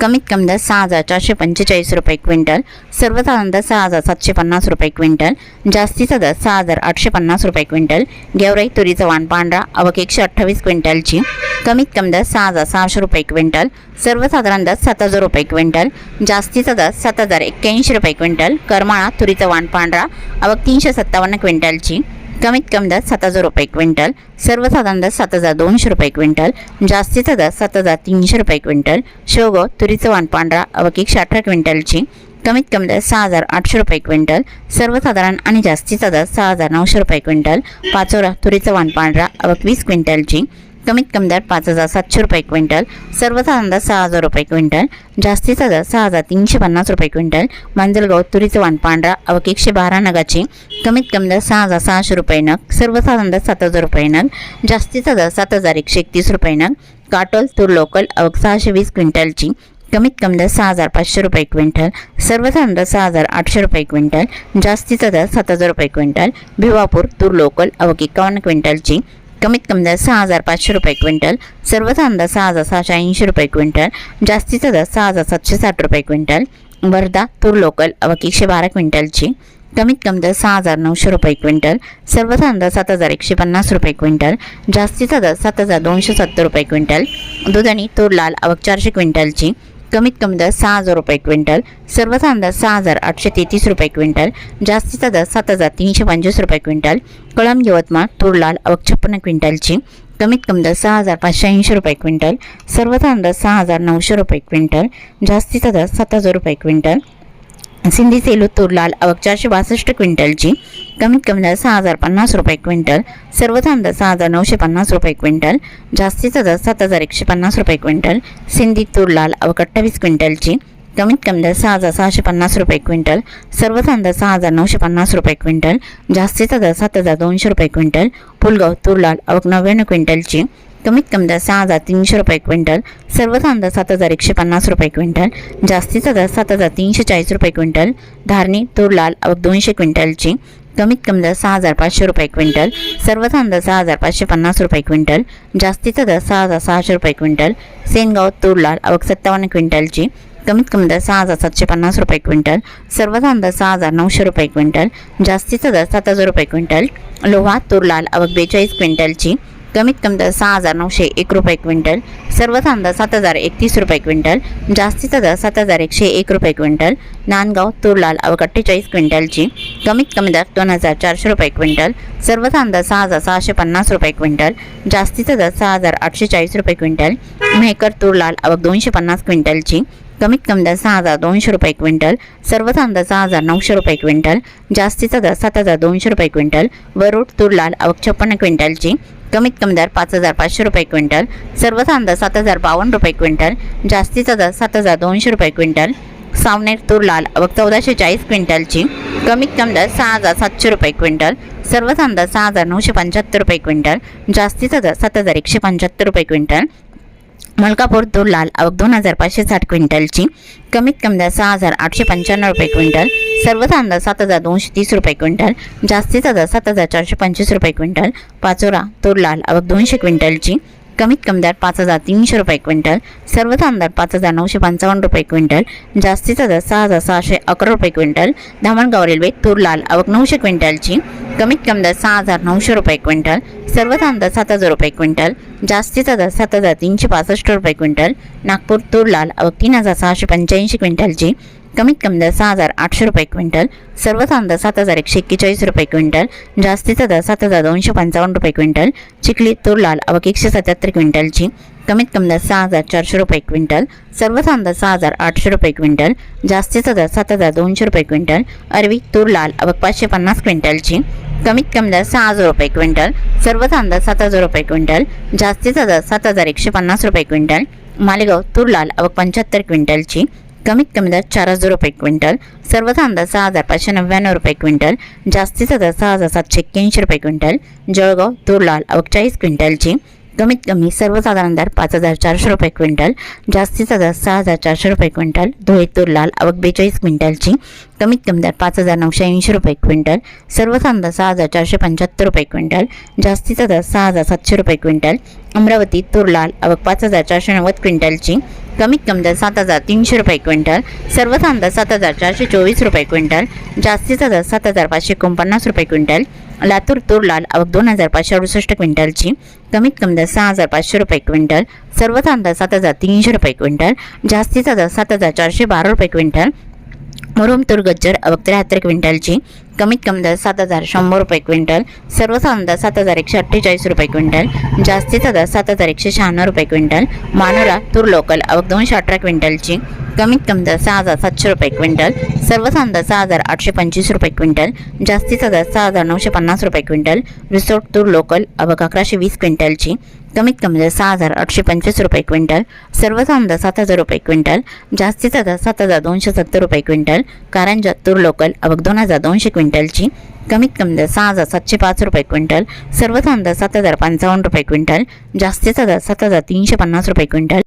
कमीत कमी दर सहा हजार चारशे पंचेचाळीस रुपये क्विंटल सर्वसाधारण दर सहा हजार सातशे पन्नास रुपये क्विंटल जास्तीचा दर सहा हजार आठशे पन्नास रुपये क्विंटल गेवराई तुरीचा वाण पांढरा अवक एकशे अठ्ठावीस क्विंटलची कमीत कमी दर सहा हजार सहाशे रुपये क्विंटल सर्वसाधारण दर सात हजार रुपये क्विंटल जास्तीचा दर सात हजार एक्क्याऐंशी रुपये क्विंटल करमाळा तुरीचा वाण पांढरा अवक तीनशे सत्तावन्न क्विंटलची कमीत कमी दर सात हजार रुपये क्विंटल सर्वसाधारण दर सात हजार दोनशे रुपये क्विंटल जास्तीचा दर सात हजार तीनशे रुपये क्विंटल शेवगाव तुरीचं वाण पांढरा आवक अठरा क्विंटलची कमीत कमी दर सहा हजार आठशे रुपये क्विंटल सर्वसाधारण आणि जास्तीचा दर सहा हजार नऊशे रुपये क्विंटल पाचोरा तुरीचं वाण पांढरा अवक वीस क्विंटलची कमीत कमी दर पाच हजार सातशे रुपये क्विंटल सर्वसाधारण दर सहा हजार रुपये क्विंटल जास्तीचा दर सहा हजार तीनशे पन्नास रुपये क्विंटल मांजलगाव तुरीचं वाण पांढरा अवक एकशे बारा नगाची कमीत कमी दर सहा हजार सहाशे रुपये नग सर्वसाधारण दर सात हजार रुपये नग जास्तीचा दर सात हजार एकशे एकतीस रुपये नग काटोल तूर लोकल अवक सहाशे वीस क्विंटलची कमीत कमी दर सहा हजार पाचशे रुपये क्विंटल सर्वसाधारण दर सहा हजार आठशे रुपये क्विंटल जास्तीचा दर सात हजार रुपये क्विंटल भिवापूर तूर लोकल अवक एकावन्न क्विंटलची कमीत कमी दर सहा हजार पाचशे रुपये क्विंटल सर्वसाधारण दर सहा हजार सहाशे ऐंशी रुपये क्विंटल जास्तीचा दर सहा हजार सातशे साठ रुपये क्विंटल वर्धा तूर लोकल आवक एकशे बारा क्विंटलची. कमीत कमी दर सहा हजार नऊशे रुपये क्विंटल सर्वसाधारण दर सात हजार एकशे पन्नास रुपये क्विंटल जास्तीचा दर सात हजार दोनशे सत्तर रुपये क्विंटल दुधणी तूर लाल अवक चारशे क्विंटलची. कमीत कमी दर सहा हजार रुपये क्विंटल सर्वचा दर सहा हजार आठशे तेहतीस रुपये क्विंटल जास्तीचा दर सात हजार तीनशे पंचवीस रुपये क्विंटल कळम यवतमाळ तूर लाल आवक छप्पन्न क्विंटलची कमीत कमी दर सहा हजार पाचशे ऐंशी रुपये क्विंटल सर्वचा दर सहा हजार नऊशे रुपये क्विंटल जास्तीचा दर सात हजार रुपये क्विंटल सिंधी सेलू तूर लाल अवक चारशे बासष्ट क्विंटलची कमीत कमी दर सहा हजार पन्नास रुपये क्विंटल सर्वधान दर सहा हजार नऊशे पन्नास रुपये क्विंटल जास्तीचा दर सात हजार एकशे पन्नास रुपये क्विंटल सिंधी तूर लाल अवक अठ्ठावीस क्विंटलची कमीत कमी दर सहा हजार सहाशे पन्नास रुपये क्विंटल सर्वधान दर सहा हजार नऊशे पन्नास रुपये क्विंटल जास्तीचा दर सात हजार दोनशे रुपये क्विंटल पुलगाव तूर लाल अवक नव्याण्णव क्विंटलची कमीत कमी दर सहा हजार तीनशे रुपये क्विंटल सर्वसाधारण दर सात हजार एकशे पन्नास रुपये क्विंटल जास्तीचा दर सात हजार तीनशे चाळीस रुपये क्विंटल धारणी तूर लाल आवक दोनशे क्विंटलची कमीत कमी दर सहा हजार पाचशे रुपये क्विंटल सर्वसाधारण दर सहा हजार पाचशे पन्नास रुपये क्विंटल जास्तीचा दर सहा हजार सहाशे रुपये क्विंटल सेनगाव तूर लाल आवक सत्तावन्न क्विंटलची कमीत कमी दर सहा हजार सातशे पन्नास रुपये क्विंटल सर्वसाधारण दर सहा हजार नऊशे रुपये क्विंटल जास्तीचा दर सात हजार रुपये क्विंटल लोहा तूर लाल आवक बेचाळीस क्विंटलची कमीत कमी दर सहा हजार नऊशे एक रुपये क्विंटल सर्व दर सात हजार एकतीस रुपये क्विंटल जास्तीचा दर सात हजार एकशे एक रुपये क्विंटल नांदगाव तूर लाल अठ्ठेचाळीस क्विंटलची कमीत कमी दर दोन हजार चारशे रुपये क्विंटल सर्व दर सहा हजार सहाशे पन्नास रुपये क्विंटल जास्तीचा दर सहा हजार आठशे चाळीस रुपये क्विंटल मेहकर तूर लाल दोनशे पन्नास क्विंटलची कमीत कमी दर सहा हजार दोनशे रुपये क्विंटल सर्वसाधारण दर सहा हजार नऊशे रुपये क्विंटल जास्तीचा दर सात हजार दोनशे रुपये क्विंटल वरुड तूर लाल अवक छप्पन्न क्विंटलची कमीत कमी दर पाच हजार पाचशे रुपये क्विंटल सर्वसाधारण दर सात हजार बावन्न रुपये क्विंटल जास्तीचा दर सात हजार दोनशे रुपये क्विंटल सावनेर तूर लाल अवक चौदाशे चाळीस क्विंटलची कमीत कमी दर सहा हजार सातशे रुपये क्विंटल सर्वसाधारण दर सहा हजार नऊशे पंच्याहत्तर रुपये क्विंटल जास्तीचा दर सात हजार एकशे पंच्याहत्तर रुपये क्विंटल मलकापूर तूर लाल आवक दोन हजार पाचशे साठ क्विंटलची. कमीत कमी दर सहा हजार आठशे पंच्याण्णव रुपये क्विंटल. सर्व दर सात हजार दोनशे तीस रुपये क्विंटल. जास्तीचा दर सात हजार चारशे पंचवीस रुपये क्विंटल. पाचोरा तूर लाल आवक दोनशे क्विंटलची. कमीत कमी दर पाच हजार तीनशे रुपये क्विंटल. सर्व दर पाच हजार नऊशे पंचावन्न रुपये क्विंटल. जास्तीचा दर सहा हजार सहाशे अकरा रुपये क्विंटल. धामणगाव रेल्वे तूर लाल आवक नऊशे क्विंटलची. कमीत कमी दर सहा हजार नऊशे रुपये क्विंटल सर्वसाधारण दर सात हजार रुपये क्विंटल जास्तीचा दर सात हजार तीनशे पासष्ट रुपये क्विंटल नागपूर तूर लाल तीन हजार सहाशे पंच्याऐंशी क्विंटलची कमीत कमी दर सहा हजार आठशे रुपये क्विंटल सर्व दर सात हजार एकशे एक्केचाळीस रुपये क्विंटल जास्तीचा दर सात हजार दोनशे पंचावन्न रुपये क्विंटल चिखली तूर लाल आवक एकशे सत्याहत्तर क्विंटलची कमीत कमी दर सहा हजार चारशे रुपये क्विंटल सर्व दर सहा हजार आठशे रुपये क्विंटल जास्तीचा दर सात हजार दोनशे रुपये क्विंटल अरवी तूर लाल आवक पाचशे पन्नास क्विंटलची कमीत कमी दर सहा हजार रुपये क्विंटल सर्व दर सात हजार रुपये क्विंटल जास्तीचा दर सात हजार एकशे पन्नास रुपये क्विंटल मालेगाव तूर लाल आवक पंच्याहत्तर क्विंटलची कमीत कमी दर चार हजार रुपये क्विंटल सर्व दर सहा हजार पाचशे नव्याण्णव रुपये क्विंटल जास्तीचा दर सहा हजार सातशे एक्क्याऐंशी रुपये क्विंटल जळगाव तूर लाल आवक चाळीस क्विंटलची कमीत कमी सर्वसाधारण दर पाच हजार चारशे रुपये क्विंटल जास्तीचा दर सहा हजार चारशे रुपये क्विंटल धुळे तूर लाल आवक बेचाळीस क्विंटलची कमीत कमी दर पाच हजार नऊशे ऐंशी रुपये क्विंटल सर्वसाधारण दर सहा हजार चारशे पंच्याहत्तर रुपये क्विंटल जास्तीचा दर सहा हजार सातशे रुपये क्विंटल अमरावती तूर लाल अवक पाच हजार चारशे नव्वद क्विंटलची कमीत कमी दर सात हजार तीनशे रुपये क्विंटल सर्वसाधारण दर सात हजार चारशे चोवीस रुपये क्विंटल जास्तीचा दर सात हजार पाचशे एकोणपन्नास रुपये क्विंटल लातूर तूर लाल आवक दोन हजार पाचशे अडुसष्ट क्विंटलची कमीत कमी दर सहा हजार पाचशे रुपये क्विंटल सर्वसाधारण दर सात हजार तीनशे रुपये क्विंटल जास्तीचा दर सात हजार चारशे बारा रुपये क्विंटल मुरुम तूर गज्जर आवक त्र्याहत्तर क्विंटलची कमीत कमी दर सात हजार शंभर रुपये क्विंटल सर्वसाधारण दर सात हजार एकशे अठ्ठेचाळीस रुपये क्विंटल जास्तीचा दर सात हजार एकशे शहाण्णव रुपये क्विंटल मानोरा तूर लोकल आवक दोनशे अठरा क्विंटलची कमीत कमी दर सहा हजार सातशे रुपये क्विंटल सर्वसाधारण दर सहा हजार आठशे पंचवीस रुपये क्विंटल जास्तीचा दर सहा हजार नऊशे पन्नास रुपये क्विंटल रिसोर्ट तूर लोकल अबक अकराशे वीस क्विंटलची. कमीत कमी दर सहा हजार आठशे पंचवीस रुपये क्विंटल सर्वसाधारण दर सात हजार रुपये क्विंटल जास्तीचा दर सात हजार दोनशे सत्तर रुपये क्विंटल कारंजा तूर लोकल अबक दोन हजार दोनशे क्विंटलची. कमीत कमी दर सहा हजार सातशे पाच रुपये क्विंटल सर्वसाधारण दर सात हजार पंचावन्न रुपये क्विंटल जास्तीचा दर सात हजार तीनशे पन्नास रुपये क्विंटल.